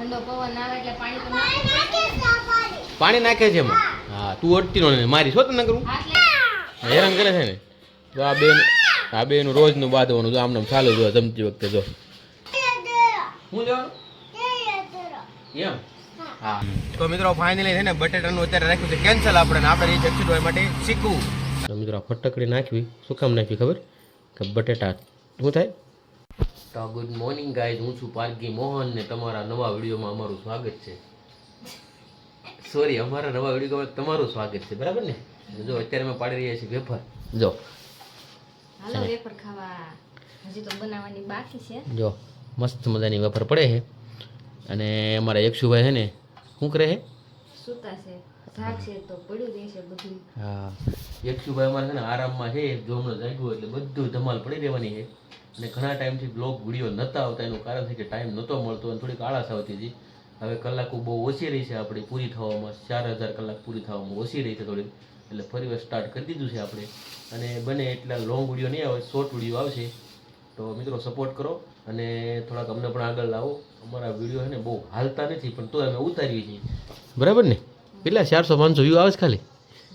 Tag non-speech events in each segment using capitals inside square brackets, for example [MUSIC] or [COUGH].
ઠંડો પવન આવે એટલે પાણી તો પાણી નાખે છે એમાં? હા તું અટતી ને મારી શું તને કરું? હેરાન કરે છે ને? તો આ બેન આ બેનું રોજનું બાંધવાનું જો આમને આમ ચાલુ જો જમતી વખતે જો. હું જો એમ? હા. તો મિત્રો ફાઇનલી છે ને બટેટાનું અત્યારે રાખ્યું છે કેન્સલ આપણે આપણે એ જક્ષી હોય માટે શીખવું. તો મિત્રો ફટકડી નાખવી. શું કામ નાખવી ખબર? કે બટેટા શું થાય? તો ગુડ મોર્નિંગ ગાઈઝ હું છું પારગી મોહન ને તમારા નવા વિડીયોમાં અમારું સ્વાગત છે. સોરી અમારા નવા વિડીયોમાં તમારું સ્વાગત છે બરાબર ને? જો અત્યારે અમે પાડી રહ્યા છીએ વેફર. જો. હાલો વેફર ખાવા. હજી તો બનાવવાની બાકી છે. જો મસ્ત મજાની વેફર પડે છે. અને અમારા એકશુભાઈ છે ને શું કરે છે? સૂતા છે. શાક તો પડ્યું રહેશે બધું. હા. એકશુભાઈ અમારે છે ને આરામમાં છે જો હમણાં જાગ્યું એટલે બધું ધમાલ પડી રહેવાની છે. અને ઘણા ટાઈમથી બ્લોગ વીડિયો નહોતા આવતા એનું કારણ છે કે ટાઈમ નહોતો મળતો અને થોડીક આળસ આવતી હતી. હવે કલાકો બહુ ઓછી રહી છે આપણી પૂરી થવામાં ચાર હજાર કલાક પૂરી થવામાં ઓછી રહી છે થોડીક. એટલે ફરી વાર સ્ટાર્ટ કરી દીધું છે આપણે. અને બને એટલા લોંગ વીડિયો નહીં આવે શોર્ટ વીડિયો આવશે. તો મિત્રો સપોર્ટ કરો અને થોડાક અમને પણ આગળ લાવો. અમારા વીડિયો છે ને બહુ હાલતા નથી પણ તો અમે ઉતારીએ છીએ. બરાબર ને? કેટલા ચારસો પાંચસો વ્યૂ આવે છે ખાલી?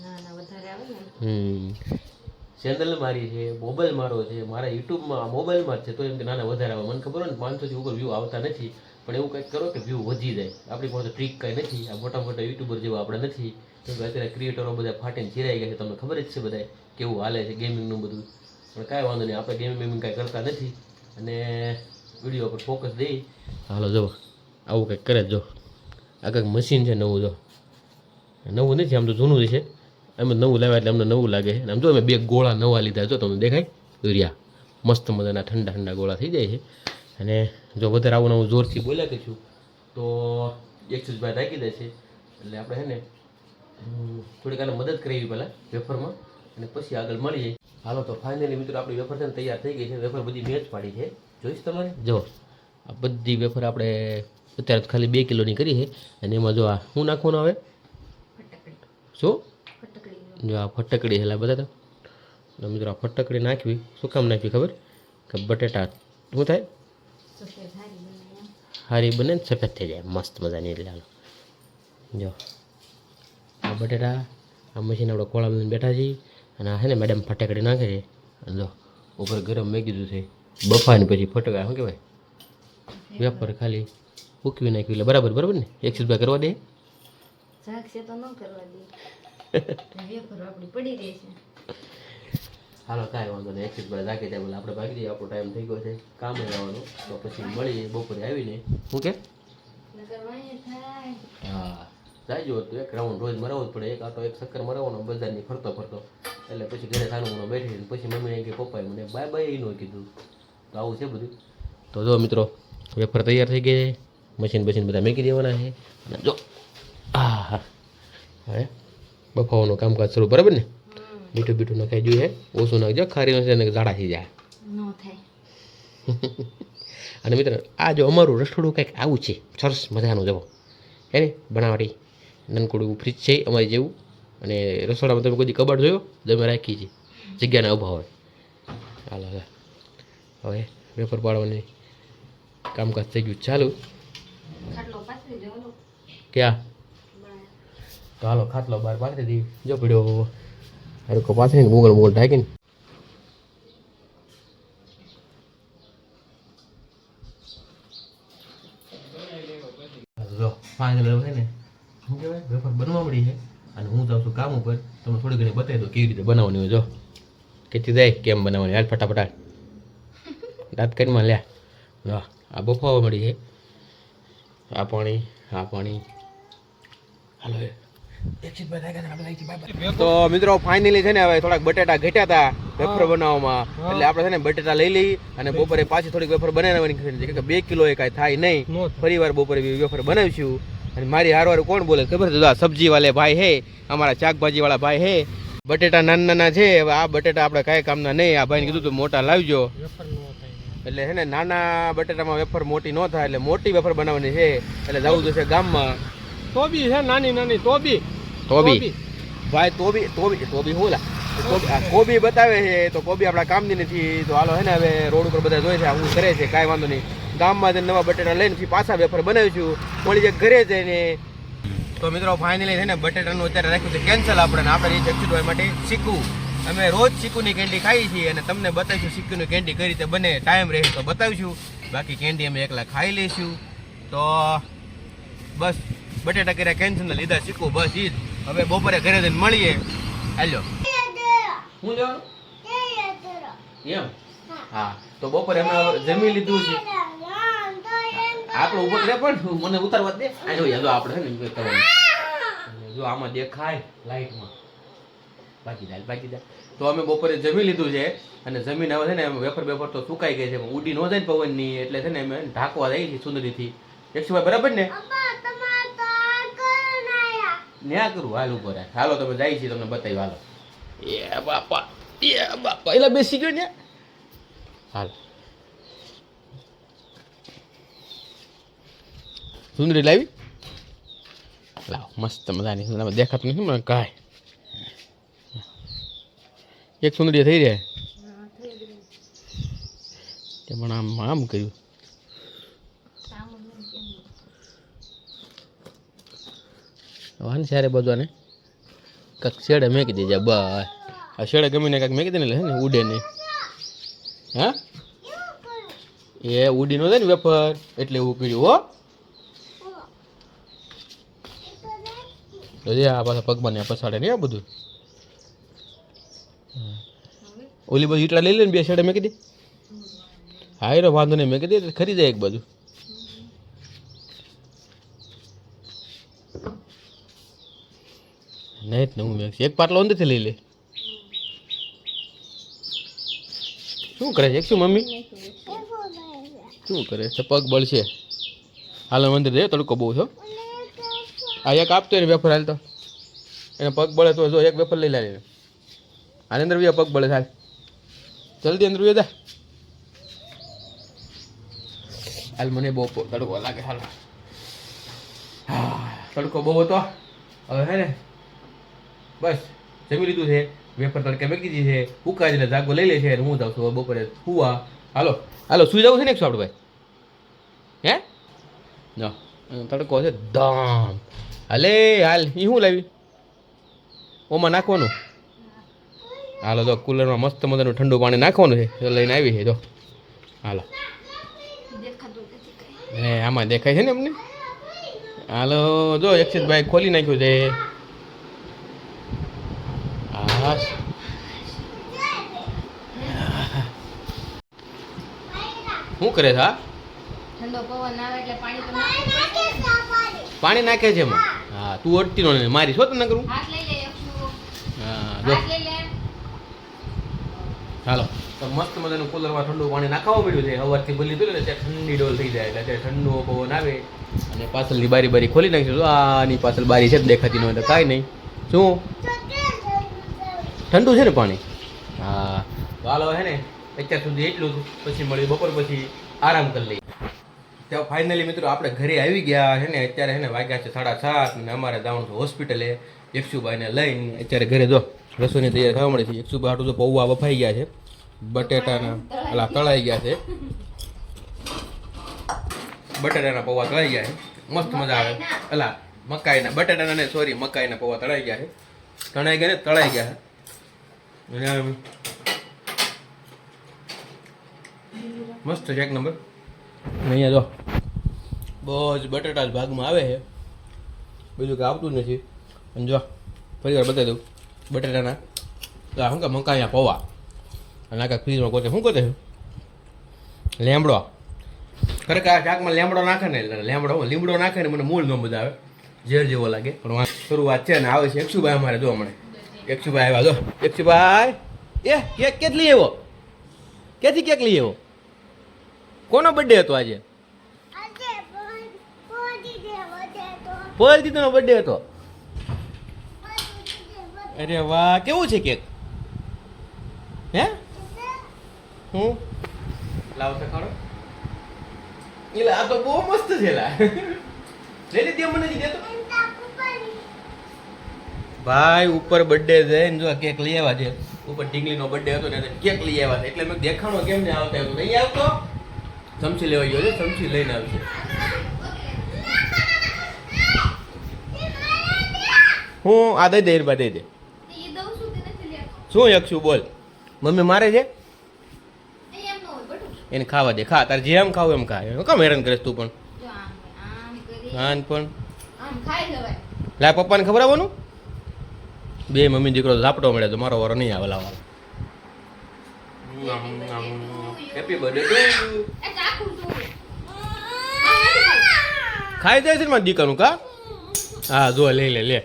ના ના વધારે આવે ને. હમ. ચેનલ મારી છે મોબાઈલ મારો છે મારા યુટ્યુબમાં મોબાઈલમાં જ છે તો એમ કે નાના વધારે આવે. મને ખબર હોય ને પાંચસોથી ઉપર વ્યૂ આવતા નથી. પણ એવું કંઈક કરો કે વ્યૂ વધી જાય. આપણી પાસે ટ્રીક કાંઈ નથી. આ મોટા મોટા યુટ્યુબર જેવા આપણે નથી. કેમ કે અત્યારે ક્રિએટરો બધા ફાટીને ચીરાઈ ગયા છે. તમને ખબર જ છે બધાય કેવું હાલે છે ગેમિંગનું બધું. પણ કાંઈ વાંધો નહીં આપણે ગેમિંગ બેમિંગ કાંઈ કરતા નથી. અને વીડિયો પર ફોકસ દઈ. હાલો જો આવું કંઈક કરે જો. આ કંઈક મશીન છે નવું જો. નવું નથી, આમ તો જૂનું છે. અમે નવું લાવ્યા એટલે અમને નવું લાગે છે. આમ જો અમે બે ગોળા નવા લીધા, જો તમને દેખાય રહ્યા મસ્ત મજાના ઠંડા ઠંડા ગોળા થઈ જાય છે. અને જો વધારે આવું નવું જોરથી બોલ્યા કે છું તો એકસઠ ભાઈ રાખી દે છે. એટલે આપણે છે ને થોડીક આને મદદ કરાવી પહેલાં, વેફરમાં. અને પછી આગળ મળી જાય હાલો, તો ફાઇનલી મિત્રો, આપણી વેફર છે તૈયાર થઈ ગઈ છે. વેફર બધી મેચ પાડી છે. જોઈશ તમારે? જો, આ બધી વેફર આપણે અત્યારે ખાલી બે કિલોની કરી છે. અને એમાં જો આ શું નાખવાનું આવે? શું? જો આ ફટકડી હેલા બધા તો. મિત્રો આ ફટકડી નાખવી શું કામ નાખવી ખબર? કે બટેટા શું થાય? હારી બને ને સફેદ થઈ જાય. મસ્ત મજાની એટલે હાલો. જો. આ બટેટા આ મશીન આપણે કોળા લઈને બેઠા છીએ અને આ છે ને મેડમ ફટાકડી નાખે છે. જો ઉપર ગરમ મેં કીધું છે. બફાને પછી ફટકા શું કહેવાય? વેપાર ખાલી ઉકવી નાખ્યું એટલે બરાબર બરાબર ને? એક રૂપિયા કરવા દે. શાક તો ન કરવા દે. [LAUGHS] વેફર આપણી પડી રહેશે હાલો કાંઈ વાંધો નહીં. એક્સિસ બાર રાખી દે બોલે આપણે ભાગી દઈએ આપણો ટાઈમ થઈ ગયો છે. કામે જવાનું. તો પછી મળીએ બપોરે આવીને. હું કે? નકર વાંહે થાય. હા. જાયજો તો એક રાઉન્ડ રોજ મરાવવો જ પડે. એક આટો એક ચક્કર મરાવવાનો બજારની ફરતો ફરતો. એટલે પછી ઘરે સાનું મને બેઠી પછી મમ્મીને કે પપ્પાએ મને બાય બાય એનું કીધું. તો આવું છે બધું. તો જો મિત્રો વેફર તૈયાર થઈ ગઈ છે. મશીન બશીન બધા મેકી દેવાના છે. અને જો આ હા? હવે બફાવાનું કામકાજ શરૂ બરાબર ને? મીઠું બીઠું નખાઈ જોઈએ ઓછું નાખજો ખારી નથી ને થઈ જાય. [LAUGHS] અને મિત્ર આ જો અમારું રસોડું કંઈક આવું છે. સરસ મજાનું જવો હે ને? બનાવટી. નનકડું ફ્રીજ છે અમારી જેવું. અને રસોડામાં તમે કોઈ કબાટ જોયો? તમે રાખી છે. જગ્યાના અભાવે હાલો હવે હવે વેપાર પાડવાની કામકાજ થઈ ગયું ચાલુ. ક્યાં. તો હાલો, ખાટલો બહાર પાથરી દઈએ. જો પડ્યો હરકો પાથરીને મૂગલ મૂગલ ઢાંકીને. જો ફાઇનલ હવે ને, શું કહેવાય? વેફર બનવા મળી છે. અને હું જાઉં છું કામ ઉપર. તમને થોડી ઘણી બતાવી દો કેવી રીતે બનાવવાની હોય, જો. કેટલી જાય, કેમ બનાવવાની? હાલ, ફટાફટ દાંત લ્યા. જો, આ બફાવા મળી છે. આ પાણી આ પાણી. હાલો તો મિત્રો ફાઇનલી છે ને હવે થોડાક બટેટા ઘટ્યા હતા વેફર બનાવવામાં. એટલે આપણે છે ને બટેટા લઈ લઈ અને બપોરે પાછી થોડીક વેફર બનાવવાની ખરીદી કે બે કિલો એ કાંઈ થાય નહીં. ફરી વાર બપોરે વેફર બનાવીશું. અને મારી હારવાર કોણ બોલે ખબર છે? સબ્જી વાલે ભાઈ હે અમારા શાકભાજી વાળા ભાઈ હે. બટેટા નાના નાના છે હવે આ બટેટા આપણે કાંઈ કામના નહીં. આ ભાઈને કીધું તું મોટા લાવજો. એટલે હે ને નાના બટેટામાં વેફર મોટી ન થાય એટલે મોટી વેફર બનાવવાની છે. એટલે જવું જશે ગામમાં. તોબી છે નાની નાની. તોબી તોબી ભાઈ તોબી તોબી તોબી હું લા? કોબી બતાવે છે તો કોબી આપણા કામની નથી. તો હાલો હે ને હવે રોડ ઉપર બધા જોઈ છે હું કરે છે કાંઈ વાંધો નહીં. ગામમાં જઈને નવા બટેટા લઈને પછી વેફર બનાવીશું મળી જે ઘરે જઈને તો મિત્રો ફાઇનલી છે ને બટેટાનું અત્યારે રાખ્યું છે કેન્સલ આપણે આપણે એ ચક્ષુભાઈ માટે શીખવું. અમે રોજ ચીકુની કેન્ડી ખાઈએ છીએ અને તમને બતાવીશું ચીકુની કેન્ડી કઈ રીતે બને ટાઈમ રહે તો બતાવીશું. બાકી કેન્ડી અમે એકલા ખાઈ લઈશું. તો બસ. બટેટા કર્યા કેન્સલ લીધા, શીખવું, બસ ઈ હવે બપોરે ઘરે જઈને મળીએ. હાલો. શું લેવાનું એમ? હા, તો બપોરે અમે જમી લીધું છે. આપણે ઊભો રહે પણ મને ઉતારવા દે. આ જો યાદો આપણે છે ને. જો, આમાં દેખાય લાઈટમાં. બાકી દાલ બાકી દાલ તો અમે બપોરે જમી લીધું છે અને જમીન હવે છે ને એમ વેફર બેફર તો સુકાઈ ગઈ છે ઉડી ન જાય ને પવનની, એટલે છે ને, અમે ઢાંકવા દઈએ છીએ સુંદરીથી. એકશુભાઈ બરાબર ને? ન્યા કરું? હાલ ઉપર રાખ. હાલો, તમે જાય છે, તમને બતાવી હાલો. એ બાપા એ બાપા. એટલે બેસી ગયો ને હાલ. સુંદરી લાવી? લાવ, મસ્ત મજાની સુંદરી. દેખાતું નથી મને કાંઈ. એક સુંદરી થઈ રહ્યા પણ આમ આમ કર્યું. વાન સારે બધાને કાંક શેડે મેકી દેજે બસ આ શેડે ગમીને કાંક મેકી દે ને ને, ઉડે નહીં. હા? એ ઉડી નો ને વેફર, એટલે એવું કર્યું, હો. આ પાછા પગમાં ને પછાડે ને આ બધું. ઓલી બાજુ ઈટલા લઈ લે ને, બે શેડે મેકી દે. હા એનો વાંધો નહીં, મેકી દે તો ખરી જાય એક બાજુ. નહીં જ હું એક પાટલો અંદરથી લઈ લે. શું કરે છે? શું મમ્મી? શું કરે છે? પગ બળશે હાલ, મંદિર દે તડકો બહુ છો આ એક આપતો એને વેફર હાલ તો એને પગ બળે તો જો એક વેફર લઈ લે આની અંદર બી પગ બળે હાલ જલ્દી અંદર જા. હાલ, મને બહુ તડકો લાગે. હાલ. તડકો બહુ હતો. હવે હે ને બસ, જમી લીધું છે. વેફર તડકે મેકી દીધી છે. ઉકા એટલે જાગો લઈ લે છે અને હું જાઉં છું બપોરે. હુવા હાલો. હાલો, સુઈ જવું છે ને એક આપણે ભાઈ? હે? જો તડકો છે દામ હાલે, હાલ. એ શું લાવી? ઓમાં નાખવાનું? હાલો, જો, કુલરમાં મસ્ત મજાનું ઠંડુ પાણી નાખવાનું છે. તો લઈને આવી છે, જો. હાલો. એ, આમાં દેખાય છે ને અમને હાલો, જો યક્ષિતભાઈ ખોલી નાખ્યું છે હા શું કરે છે આ ઠંડો પવન આવે એટલે પાણી પાણી નાખે છે એમાં? હા. તું અડતી નો ને મારી છો તને કરું? હાથ લઈ લે હા જો. હાથ લઈ લે. હાલો. તો મસ્ત મજાનું કુલરમાં ઠંડુ પાણી નાખાવા પડ્યું છે. સવારથી ભૂલી પીલું ને ત્યાં ઠંડી ડોલ થઈ જાય એટલે ત્યાં ઠંડુ પવન આવે. અને પાછળની બારી બારી ખોલી નાખીશું આની પાછળ બારી છે જ દેખાતી ન હોય તો કાંઈ નહીં. શું? ઠંડુ છે ને પાણી? હા. તો હાલો હે ને. અત્યાર સુધી એટલું પછી મળ્યું બપોર પછી આરામ કરી લઈએ. ત્યાં ફાઇનલી મિત્રો આપણે ઘરે આવી ગયા છે ને, અત્યારે છે ને વાગ્યા છે સાડા સાત ને અમારે જવાનું છે હોસ્પિટલે યક્ષુભાઈને લઈને અત્યારે ઘરે જો, રસોઈની તૈયાર થવા મળે છે. યક્ષુભાઈ હાટું તો પૌવા બફાઈ ગયા છે, બટેટાના, અલા, તળાઈ ગયા છે. બટેટાના પૌવા તળાઈ ગયા છે. મસ્ત મજા આવે. અલા, મકાઈના, બટેટાના ને સોરી મકાઈના પૌવા તળાઈ ગયા છે. તણાઈ ગયા ને, તળાઈ ગયા અને આમ મસ્ત છે એક નંબર. અહીંયા જો. બહુ જ બટાટા ભાગમાં આવે છે. બીજું કંઈ આવતું જ નથી. અને જો ફરી વાર બતાવી દઉં. બટાટાના. તો આ શું કે મકાયા પૌવા. અને આખા ફ્રીજમાં કોતે શું કોતે લેમડો. ખરેખર આ શાકમાં લેમડો નાખે ને એટલે લેમડો લીમડો નાખે ને મને મૂળ ન મજા આવે. ઝેર જેવો લાગે. પણ શરૂઆત છે ને આવે છે એકસુભાઈ અમારે જો હમણાં. એકસુભાઈ આવ્યા જો. એકસુભાઈ એ કેક કેટલી એવો આવ્યો? ક્યાંથી કેક લઈ આવ્યો? કોનો બર્થડે હતો આજે? પોલ દીદીનો બર્થડે હતો. અરે વાહ કેવું છે કેક? હે? હું? લાવ તો ખાડો એટલે આ તો બહુ મસ્ત છે લા. લઈ લીધી મને દેતો ભાઈ ઉપર બર્થડે ને જો કેક લઈ આવ્યા છે. ઉપર ઢીંગલીનો બર્થડે હતો ને કેક લઈ આવ્યા છે. એટલે મેં દેખાણો કેમ ને આવતા? એવું નહીં આવતો. ચમચી લેવા ગયો છે ચમચી લઈને આવશે હું આ દઈ દે બા દઈ દે. શું યક્ષું બોલ. મમ્મી મારે છે? એ એમ ન હોય બટુ એને ખાવા દે ખા તારે જેમ ખાવું એમ ખા. એમ કામ હેરાન કરે તું પણ. જો આમ આમ કરી હા પણ. આમ ખાઈ લેવાય લા પપ્પાને ખબર આવવાનું? બે મમ્મી દીકરો ઝાપટો મળે તો મારો વારો નહીં આવે લાવવાનો હેપી બર્થડે ટુ યુ. ખાઈ જાય છે ને મારા દીકરાનું કા હા જો લે લે લે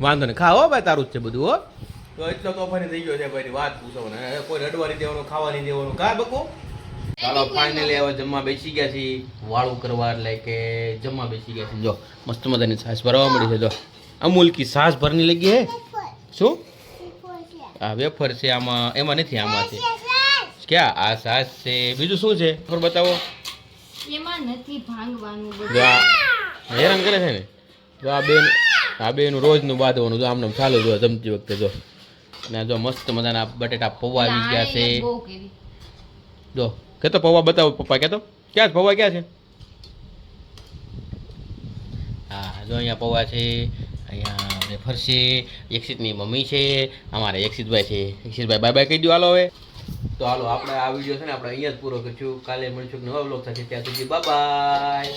વાંધો નહીં ખાવો ભાઈ તારું જ છે બધું હો તો એટલો તોફાની થઈ ગયો છે ભાઈ વાત પૂછો ને કોઈ રડવાની દેવાનું ખાવાની દેવાનું કા બકુ ચાલો ફાઇનલી હવે જમવા બેસી ગયા છીએ વાળું કરવા એટલે કે જમવા બેસી ગયા છે જો મસ્ત મજાની સાસ ભરવા મળી છે જો અમૂલ કી છાશ ભરની લગી હે શું આ વેફર છે આમાં એમાં નથી આમાં છે ક્યાં? આ સાસ છે. બીજું શું છે? ખબર બતાવો. એમાં નથી ભાંગવાનું બધું. હેરાન કરે છે ને? જો આ બેન આ બેનું રોજનું બાંધવાનું જો આમને ચાલુ જો જમતી વખતે જો. ને જો મસ્ત મજાના બટેટા પૌવા આવી ગયા છે. જો કેતો પૌવા બતાવો પપ્પા કેતો? ક્યાં છે? પૌવા ક્યાં છે? હા જો અહીંયા પૌવા છે અહીંયા વેફર છે યક્ષિતની મમ્મી છે અમારે યક્ષિતભાઈ છે. યક્ષિતભાઈ બાય બાય કહી દો હાલો હવે. તો હાલો, આપણે આ વીડિયો છે ને આપણે અહીંયા જ પૂરો કરીશું. કાલે મળીશું નવા બ્લોગ સાથે. ત્યાં સુધી બાય